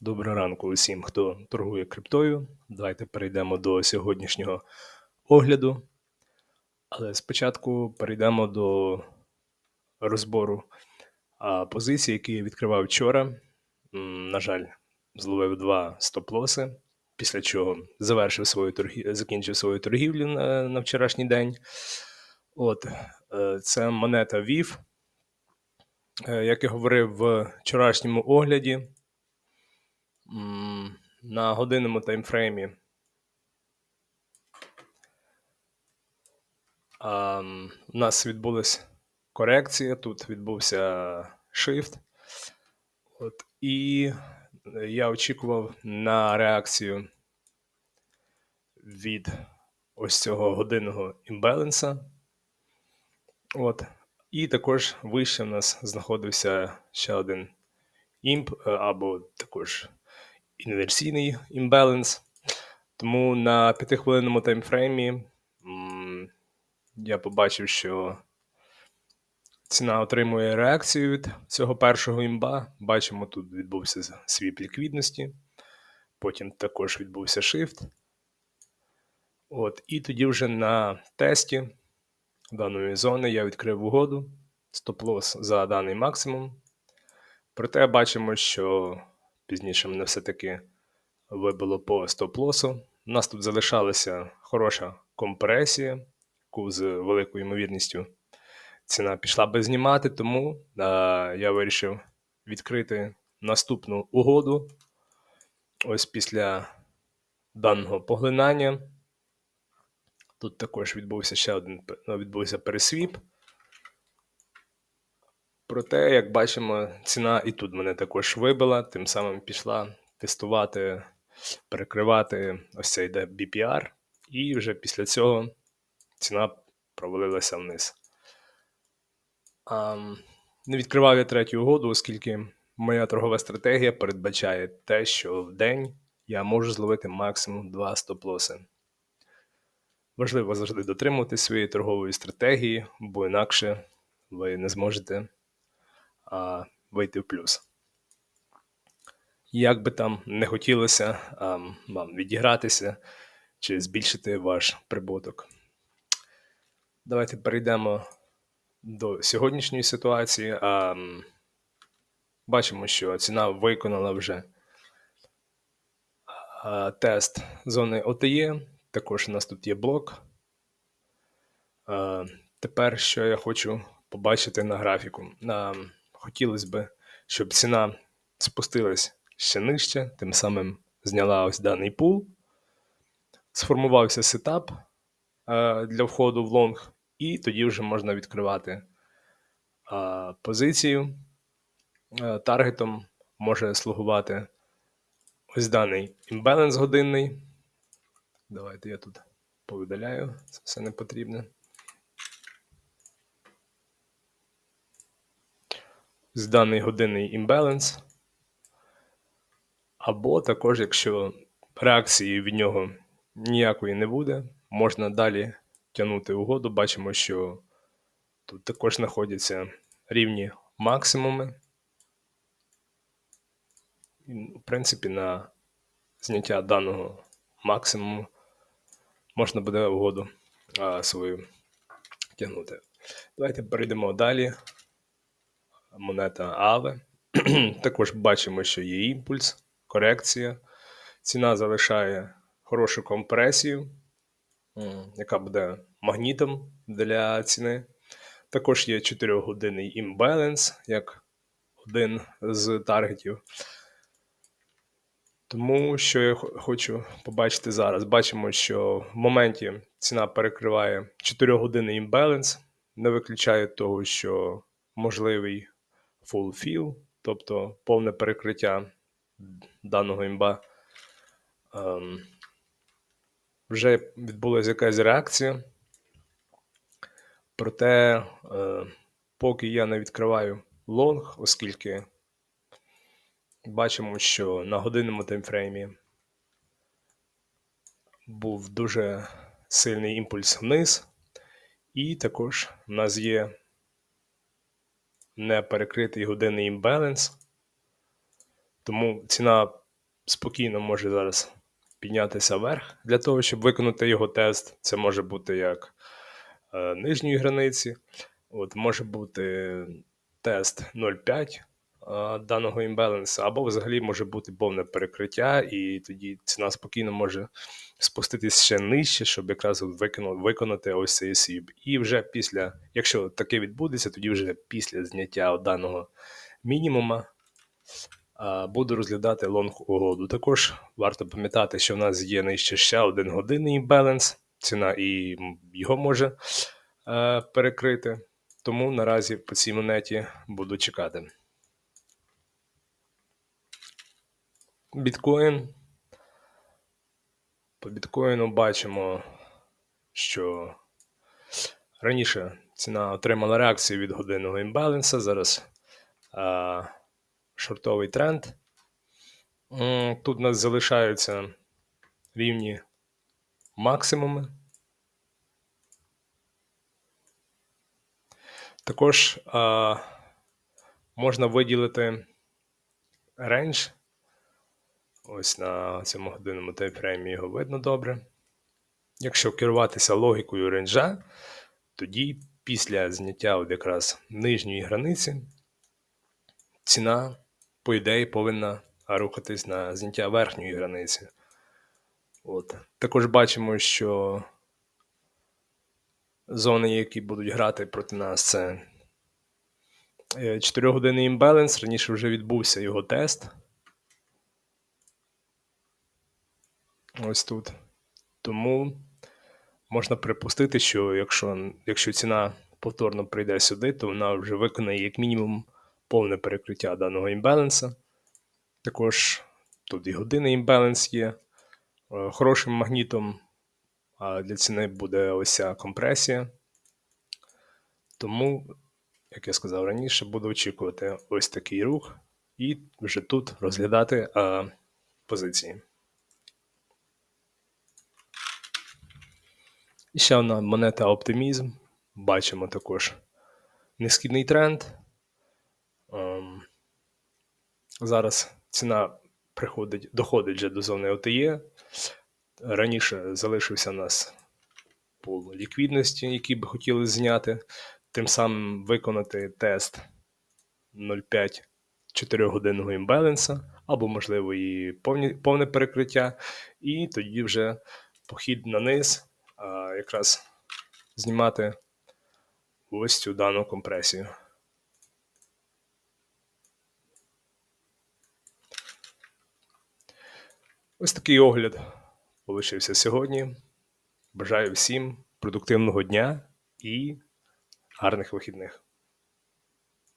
Доброго ранку усім, хто торгує криптою. Давайте перейдемо до сьогоднішнього огляду. Але спочатку перейдемо до розбору позицій, які я відкривав вчора. На жаль, зловив два стоп-лоси, після чого завершив свою торгі... закінчив свою торгівлю на, на вчорашній день. От, е, це монета VIF. Е, Як я говорив в вчорашньому огляді, на годинному таймфреймі у нас відбулася корекція, тут відбувся shift. От, і я очікував на реакцію від ось цього годинного імбаланса. От. І також вище в нас знаходився ще один імп, е, або також інверсійний імбаланс. Тому на 5-хвилинному таймфреймі я побачив, що ціна отримує реакцію від цього першого імба. Бачимо, тут відбувся свіп ліквідності, потім також відбувся shift. От, і тоді вже на тесті даної зони я відкрив угоду, стоп-лос за даний максимум. Проте бачимо, що пізніше мене все-таки вибило по стоп-лосу. У нас тут залишалася хороша компресія, яку з великою ймовірністю ціна пішла би знімати, тому а, я вирішив відкрити наступну угоду. Ось після даного поглинання. Тут також відбувся ще один ну, відбувся пересвіп. Проте, як бачимо, ціна і тут мене також вибила, тим самим пішла тестувати, перекривати ось цей де BPR, і вже після цього ціна провалилася вниз. Ам, Не відкривав я третю угоду, оскільки моя торгова стратегія передбачає те, що в день я можу зловити максимум 2 стоп-лоси. Важливо завжди дотримуватись своєї торгової стратегії, бо інакше ви не зможете а, вийти в плюс. Як би там не хотілося а, вам відігратися чи збільшити ваш прибуток. Давайте перейдемо до сьогоднішньої ситуації. А, бачимо, що ціна виконала вже а, тест зони OTE. Також у нас тут є блок. А, тепер що я хочу побачити на графіку. А, хотілося б, щоб ціна спустилась ще нижче, тим самим зняла ось даний пул. Сформувався сетап е, для входу в лонг, і тоді вже можна відкривати е, позицію. Е, Таргетом може слугувати ось даний імбаланс годинний. Давайте я тут повидаляю, це все не потрібне. Ось даний годинний імбаланс. Або також, якщо реакції від нього ніякої не буде, можна далі тягнути угоду. Бачимо, що тут також знаходяться рівні максимуми. В принципі, на зняття даного максимуму можна буде угоду а, свою тягнути. Давайте перейдемо далі. Монета Аве. Також бачимо, що є імпульс, корекція. Ціна залишає хорошу компресію, яка буде магнітом для ціни. Також є 4-годинний імбаланс, як один з таргетів. Тому що я хочу побачити зараз. Бачимо, що в моменті ціна перекриває 4-годинний імбаланс, не виключає того, що можливий full fill, тобто повне перекриття даного імба. Ем, вже відбулася якась реакція. Проте, е, поки я не відкриваю лонг, оскільки бачимо, що на годинному таймфреймі був дуже сильний імпульс вниз, і також в нас є неперекритий годинний імбаланс. Тому ціна спокійно може зараз піднятися вверх для того, щоб виконати його тест. Це може бути як е, нижньої границі, от, може бути тест 0,5 е, даного імбалансу, або взагалі може бути повне перекриття, і тоді ціна спокійно може спуститись ще нижче, щоб якраз виконати, ось цей свіп. І вже після, якщо таке відбудеться, тоді вже після зняття даного мінімума а, буду розглядати лонг угоду. Також варто пам'ятати, що в нас є нижче ще один годинний імбаланс, ціна і його може е, перекрити. Тому наразі по цій монеті буду чекати. Біткоін. По біткоїну бачимо, що раніше ціна отримала реакцію від годинного імбаланса. Зараз а, шортовий тренд. Тут у нас залишаються рівні максимуми. Також а, можна виділити рейндж. Ось на цьому годинному таймфреймі його видно добре. Якщо керуватися логікою рейнджа, тоді після зняття от якраз нижньої границі ціна, по ідеї, повинна рухатись на зняття верхньої границі. От. Також бачимо, що зони, які будуть грати проти нас, це 4-годинний імбаланс. Раніше вже відбувся його тест. Ось тут. Тому можна припустити, що якщо, якщо ціна повторно прийде сюди, то вона вже виконає як мінімум повне перекриття даного імбаланса. Також тут і годинний імбаланс є. Е, Хорошим магнітом а для ціни буде ось ця компресія. Тому, як я сказав раніше, буду очікувати ось такий рух і вже тут розглядати а, позиції. Ще одна монета оптимізм. Бачимо також несхідний тренд. Ем, Зараз ціна приходить, доходить вже до зони OTE. Раніше залишився у нас пул ліквідності, який би хотіли зняти, тим самим виконати тест 0,5 4-годинного імбаланса, або, можливо, і повне перекриття, і тоді вже похід на низ, якраз знімати ось цю дану компресію. Ось такий огляд получився сьогодні. Бажаю всім продуктивного дня і гарних вихідних.